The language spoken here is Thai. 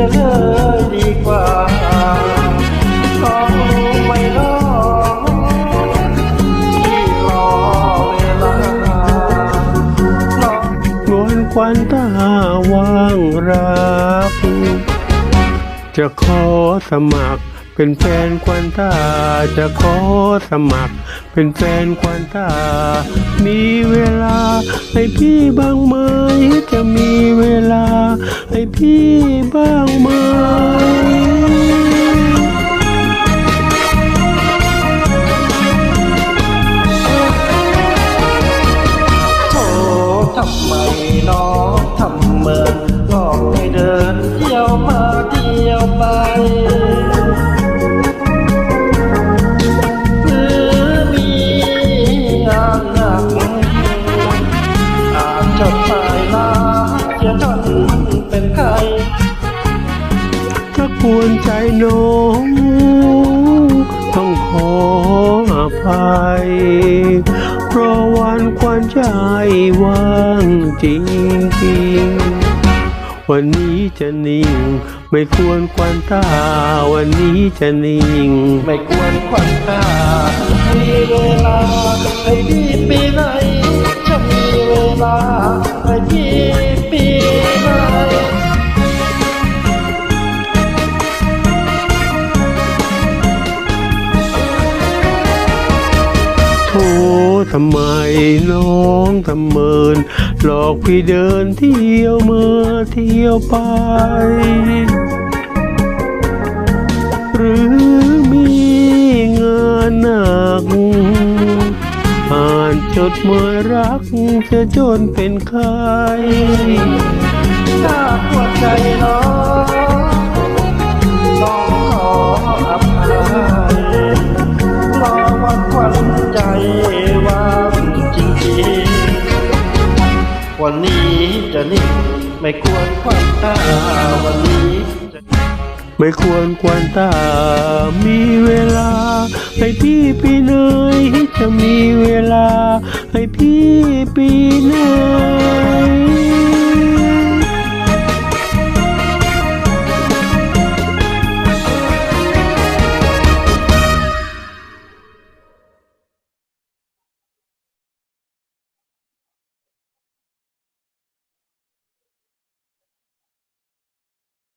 จะเลยดีกว่าท้องไม่รอที่รอเวลาลองงอนควันตาว่างรับ จะขอสมัคร เป็นแฟนควันตาจะขอสมัคร เป็นแฟนควันตา มีเวลาให้พี่บ้างไหมจะมีเวลาให้พี่บ้างไหม จะทนเป็นใครถ้ากวนใจน้อง ต้องขออภัย เพราะวันควันใจว่างจริงจริงวันนี้จะนิ่ง ไม่ควรควันตา วันนี้จะนิ่ง ไม่ควรควันตามีเวลาให้พี่ ทำไมน้องทำเมิน หลอกพี่เดินเที่ยวมาเที่ยวไป หรือมีงานหนัก อ่านจดหมายรักจะจนเป็นใครถ้าปวดใจน้องต้อง ว่างจริงๆ วันนี้จะนิ่งไม่ควรควันตาวันนี้จะไม่ควรควรตา มีเวลา ให้พี่ปีไหนจะมีเวลา ให้พี่ปีเนย